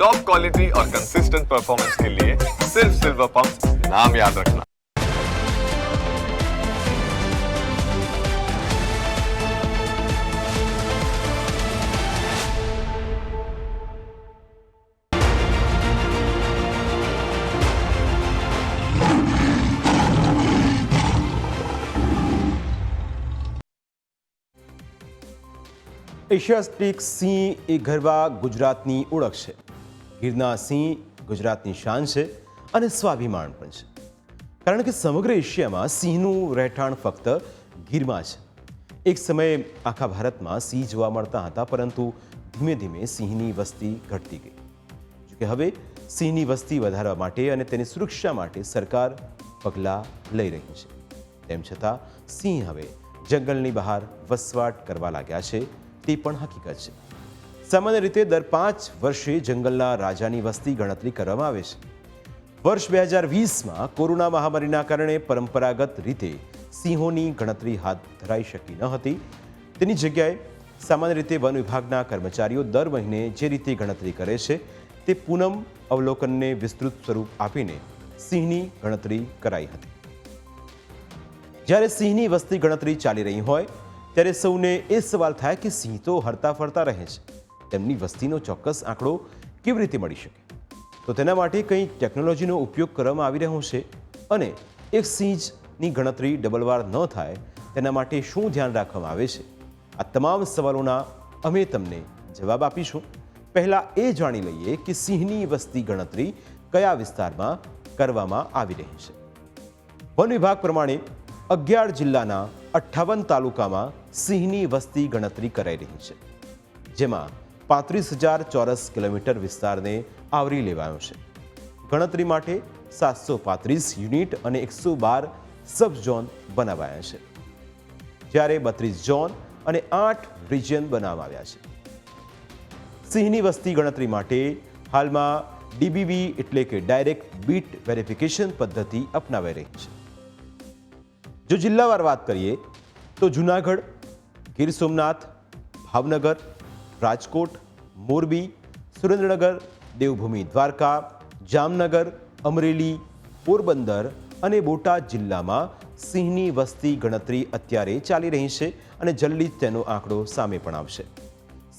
Top quality और consistent performance के लिए सिर्फ सिल्वर पंप नाम याद रखना એશિયાસ્ટિક સિંહ એ ગરબા ગુજરાતની ઓળખ છે ગીરના સિંહ ગુજરાતની શાન છે અને સ્વાભિમાન પણ છે. કારણ કે સમગ્ર એશિયામાં સિંહનું રહેઠાણ ફક્ત ગીરમાં છે એક સમયે આખા ભારતમાં સિંહ જોવા મળતા હતા, પરંતુ ધીમે ધીમે સિંહની વસ્તી ઘટતી ગઈ. જોકે હવે સિંહની વસ્તી વધારવા માટે અને તેની સુરક્ષા માટે સરકાર પગલાં લઈ રહી છે. તેમ છતાં સિંહ હવે જંગલની બહાર વસવાટ કરવા લાગ્યા છે, તે પણ હકીકત છે. સામાન્ય રીતે દર પાંચ વર્ષે જંગલના રાજાની વસ્તી ગણતરી કરવામાં આવે છે. વર્ષ બે હજાર વીસમાં કોરોના મહામારીના કારણે પરંપરાગત રીતે સિંહોની ગણતરી હાથ ધરાઈ શકી ન હતી. તેની જગ્યાએ સામાન્ય રીતે વન વિભાગના કર્મચારીઓ દર મહિને જે રીતે ગણતરી કરે છે તે પૂનમ અવલોકનને વિસ્તૃત સ્વરૂપ આપીને સિંહની ગણતરી કરાઈ હતી. જ્યારે સિંહની વસ્તી ગણતરી ચાલી રહી હોય, ત્યારે સૌને એ સવાલ થાય કે સિંહ તો હરતા ફરતા રહે છે. તેમની વસ્તીનો ચોક્કસ આંકડો કેવી રીતે મળી શકે? તો તેના માટે કંઈ ટેકનોલોજીનો ઉપયોગ કરવામાં આવી રહ્યો છે અને એક સિંહની ગણતરી ડબલવાર ન થાય તેના માટે શું ધ્યાન રાખવામાં આવે છે? આ તમામ સવાલોના અમે તમને જવાબ આપીશું. પહેલાં એ જાણી લઈએ કે સિંહની વસ્તી ગણતરી કયા વિસ્તારમાં કરવામાં આવી રહી છે. વન વિભાગ પ્રમાણે અગિયાર જિલ્લાના અઠ્ઠાવન તાલુકામાં સિંહની વસ્તી ગણતરી કરાઈ રહી છે. જેમાં પાંત્રીસ હજાર ચોરસ કિલોમીટર વિસ્તારને આવરી લેવાયો છે. ગણતરી માટે સાતસો પાંત્રીસ યુનિટ અને એકસો બાર સબ ઝોન બનાવાયા છે. જ્યારે બત્રીસ ઝોન અને આઠ રિજિયન બનાવવામાં આવ્યા છે. સિંહની વસ્તી ગણતરી માટે હાલમાં ડીબીવી એટલે કે ડાયરેક્ટ બીટ વેરિફિકેશન પદ્ધતિ અપનાવાઈ રહી છે. જો જિલ્લાવાર વાત કરીએ તો જુનાગઢ, ગીર સોમનાથ, ભાવનગર રાજકોટ, મોરબી, સુરેન્દ્રનગર, દેવભૂમિ, દ્વારકા, જામનગર, અમરેલી, પોરબંદર અને બોટાદ જિલ્લામાં સિંહની વસ્તી ગણતરી અત્યારે ચાલી રહી છે અને જલ્દી જ તેનો આંકડો સામે પણ આવશે.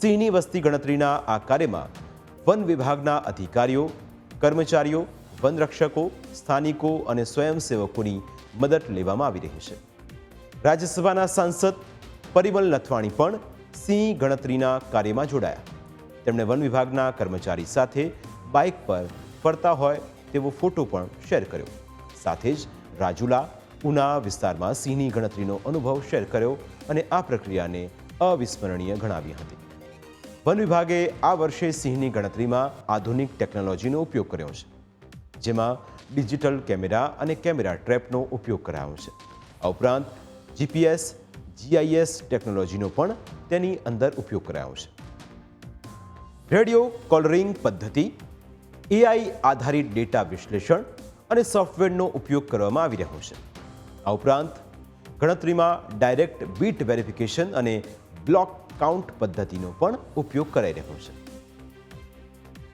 સિંહની વસ્તી ગણતરીના આ કાર્યમાં વન વિભાગના અધિકારીઓ, કર્મચારીઓ વનરક્ષકો સ્થાનિકો અને સ્વયંસેવકોની મદદ લેવામાં આવી રહી છે. રાજ્યસભાના સાંસદ પરિમલ નથવાણી પણ સિંહ ગણતરીના કાર્યમાં જોડાયા. તેમણે વન વિભાગના કર્મચારી સાથે બાઇક પર ફરતા હોય તેવો ફોટો પણ શેર કર્યો. સાથે જ રાજુલા, ઉના વિસ્તારમાં સિંહની ગણતરીનો અનુભવ શેર કર્યો અને આ પ્રક્રિયાને અવિસ્મરણીય ગણાવી હતી. વન વિભાગે આ વર્ષે સિંહની ગણતરીમાં આધુનિક ટેકનોલોજીનો ઉપયોગ કર્યો છે, જેમાં ડિજિટલ કેમેરા અને કેમેરા ટ્રેપનો ઉપયોગ કરાયો છે. આ ઉપરાંત જીપીએસ જીઆઈએસ ટેકનોલોજીનો પણ તેની અંદર ઉપયોગ કરાયો છે. રેડિયો કોલરિંગ પદ્ધતિ, એઆઈ આધારિત ડેટા વિશ્લેષણ અને સોફ્ટવેરનો ઉપયોગ કરવામાં આવી રહ્યો છે. આ ઉપરાંત, ગણતરીમાં ડાયરેક્ટ બીટ વેરિફિકેશન અને બ્લોક કાઉન્ટ પદ્ધતિનો પણ ઉપયોગ કરાઈ રહ્યો છે.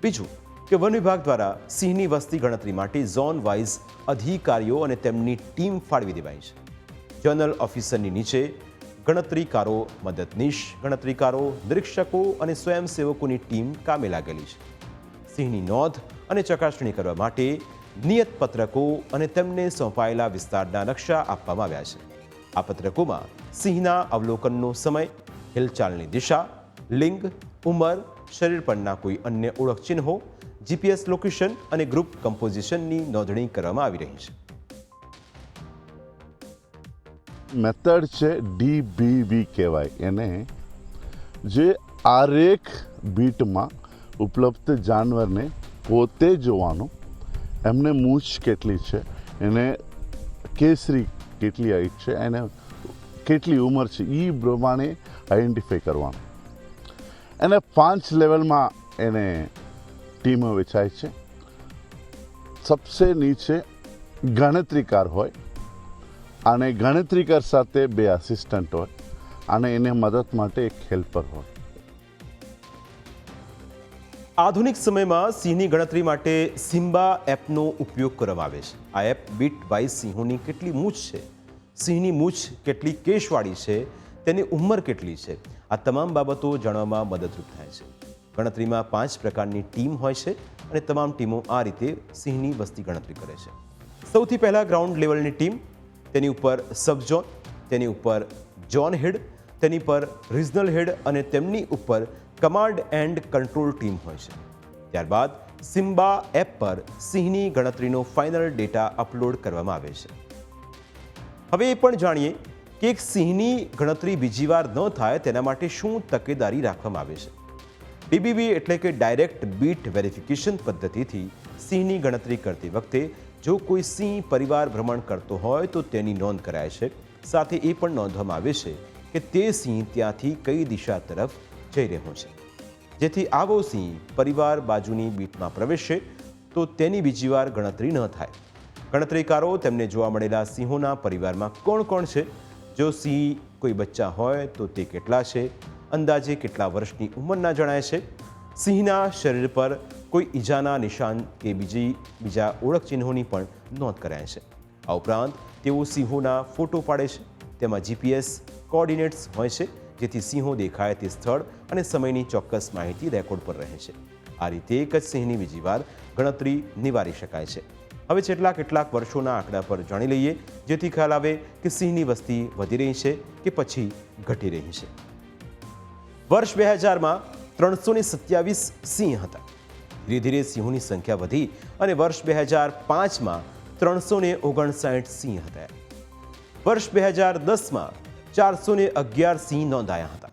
બીજું કે વન વિભાગ દ્વારા સિંહની વસ્તી ગણતરી માટે ઝોન વાઇઝ અધિકારીઓ અને તેમની ટીમ ફાળવી દેવાઈ છે. જનરલ ઓફિસરની નીચે ગણતરીકારો મદદનીશ ગણતરીકારો નિરીક્ષકો અને સ્વયંસેવકોની ટીમ કામે લાગેલી છે. સિંહની નોંધ અને ચકાસણી કરવા માટે નિયત પત્રકો અને તેમને સોંપાયેલા વિસ્તારના નકશા આપવામાં આવ્યા છે. આ પત્રકોમાં સિંહના અવલોકનનો સમય, હિલચાલની દિશા, લિંગ, ઉંમર, શરીર પરના કોઈ અન્ય ઓળખ ચિહ્નો, જીપીએસ લોકેશન અને ગ્રુપ કમ્પોઝિશનની નોંધણી કરવામાં આવી રહી છે. મેથડ છે ડીબીવી કહેવાય. એને જે આરેખ બીટમાં ઉપલબ્ધ જાનવરને પોતે જોવાનું, એમને મૂછ કેટલી છે, એને કેસરી કેટલી હાઈટ છે, એને કેટલી ઉંમર છે એ પ્રમાણે આઈડેન્ટિફાઈ કરવાનું. એને પાંચ લેવલમાં એને ટીમો વેચાય છે. સબસે નીચે ગણતરીકાર હોય અને ગણતરીકર સાથે બે આસિસ્ટન્ટ હોય અને એને મદદ માટે એક હેલ્પર હોય. આધુનિક સમયમાં સિંહની ગણતરી માટે સિમ્બા એપનો ઉપયોગ કરવામાં આવે છે. આ એપ બીટ બાય સિંહોની કેટલી મૂછ છે, સિંહની મૂછ કેટલી કેશવાળી છે, તેની ઉંમર કેટલી છે, આ તમામ બાબતો જાણવામાં મદદરૂપ થાય છે. ગણતરીમાં પાંચ પ્રકારની ટીમ હોય છે અને તમામ ટીમો આ રીતે સિંહની વસ્તી ગણતરી કરે છે. સૌથી પહેલાં ગ્રાઉન્ડ લેવલની ટીમ તેની ઉપર સબઝોન તેની ઉપર જોન હેડ, તેની પર રિજનલ હેડ અને તેમની ઉપર કમાન્ડ એન્ડ કંટ્રોલ ટીમ હોય છે. ત્યારબાદ સિમ્બા એપ પર સિંહની ગણતરીનો ફાઇનલ ડેટા અપલોડ કરવામાં આવે છે. હવે એ પણ જાણીએ કે એક સિંહની ગણતરી બીજી વાર ન થાય તેના માટે શું તકેદારી રાખવામાં આવે છે. ડીબીબી એટલે કે ડાયરેક્ટ બીટ વેરિફિકેશન પદ્ધતિથી સિંહની ગણતરી કરતી વખતે જો કોઈ સિંહ પરિવાર ભ્રમણ કરતો હોય તો તેની નોંધ કરાય છે. સાથે એ પણ નોંધવામાં આવે છે કે તે સિંહ ત્યાંથી કઈ દિશા તરફ જઈ રહ્યો છે. જેથી આવો સિંહ પરિવાર બાજુની બીટમાં પ્રવેશે તો તેની બીજી વાર ગણતરી ન થાય. ગણતરીકારો તેમને જોવા મળેલા સિંહોના પરિવારમાં કોણ કોણ છે? જો સિંહ કોઈ બચ્ચા હોય તો તે કેટલા છે? અંદાજે કેટલા વર્ષની ઉંમરના જણાય છે? સિંહના શરીર પર કોઈ ઈજાના નિશાન કે બીજી, બીજા ઓળખ ચિહ્નોની પણ નોંધ કરાય છે. આ ઉપરાંત તેઓ સિંહોના ફોટો પાડે છે. તેમાં જીપીએસ કોઓર્ડિનેટ્સ હોય છે, જેથી સિંહો દેખાય તે સ્થળ અને સમયની ચોક્કસ માહિતી રેકોર્ડ પર રહે છે. આ રીતે એક જ સિંહની બીજી વાર ગણતરી નિવારી શકાય છે. હવે છેલ્લા કેટલાક વર્ષોના આંકડા પર જાણી લઈએ, જેથી ખ્યાલ આવે કે સિંહની વસ્તી વધી રહી છે કે પછી ઘટી રહી છે. વર્ષ બે હજારમાં ત્રણસો ને સત્યાવીસ સિંહ હતા. ધીરે ધીરે સિંહોની સંખ્યા વધી અને વર્ષ બે હજાર પાંચમાં ત્રણસો ને ઓગણસાઠ સિંહ હતા. વર્ષ બે હજાર દસમાં ચારસો ને અગિયાર સિંહ નોંધાયા હતા.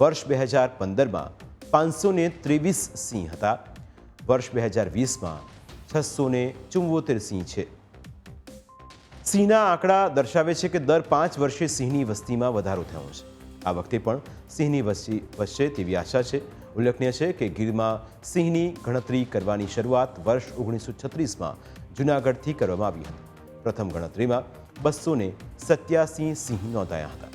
વર્ષ બે હજાર પંદરમાં પાંચસો ને ત્રેવીસ સિંહ હતા. વર્ષ બે હજાર વીસમાં છસો ને ચુમ્વોતેર સિંહ છે. સિંહના આંકડા દર્શાવે છે કે દર પાંચ વર્ષે સિંહની વસ્તીમાં વધારો થયો છે. આ વખતે પણ સિંહની વસ્તી વધશે તેવી આશા છે. ઉલ્લેખનીય છે કે ગીરમાં સિંહની ગણતરી કરવાની શરૂઆત વર્ષ ઓગણીસો છત્રીસમાં જૂનાગઢથી કરવામાં આવી હતી. પ્રથમ ગણતરીમાં બસો ને સત્યાસી સિંહ નોંધાયા હતા.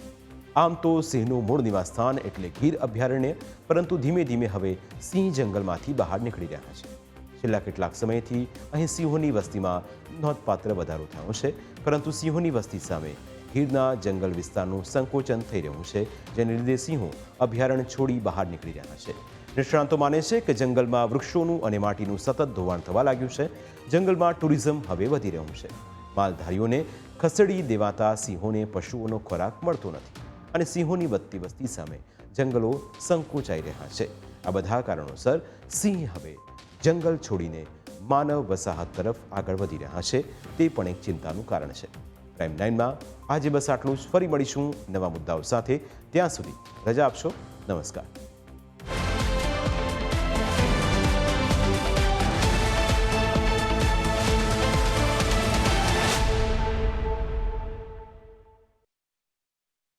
આમ તો સિંહનું મૂળ નિવાસસ્થાન એટલે ગીર અભયારણ્ય, પરંતુ ધીમે ધીમે હવે સિંહ જંગલમાંથી બહાર નીકળી રહ્યા છે. છેલ્લા કેટલાક સમયથી અહીં સિંહોની વસ્તીમાં નોંધપાત્ર વધારો થયો છે, પરંતુ સિંહોની વસ્તી સામે ગીરના જંગલ વિસ્તારનું સંકોચન થઈ રહ્યું છે, જેને લીધે સિંહો અભયારણ્ય છોડી બહાર નીકળી રહ્યા છે. નિષ્ણાંતો માને છે કે જંગલમાં વૃક્ષોનું અને માટીનું સતત ધોવાણ થવા લાગ્યું છે. જંગલમાં ટુરિઝમ હવે વધી રહ્યું છે. માલધારીઓને ખસેડી દેવાતા સિંહોને પશુઓનો ખોરાક મળતો નથી અને સિંહોની વધતી વસ્તી સામે જંગલો સંકોચાઈ રહ્યા છે. આ બધા કારણોસર સિંહ હવે જંગલ છોડીને માનવ વસાહત તરફ આગળ વધી રહ્યા છે. તે પણ એક ચિંતાનું કારણ છે. પ્રાઇમ નાઇનમાં આજે બસ આટલું જ. ફરી મળીશું નવા મુદ્દાઓ સાથે. ત્યાં સુધી રજા આપશો. નમસ્કાર.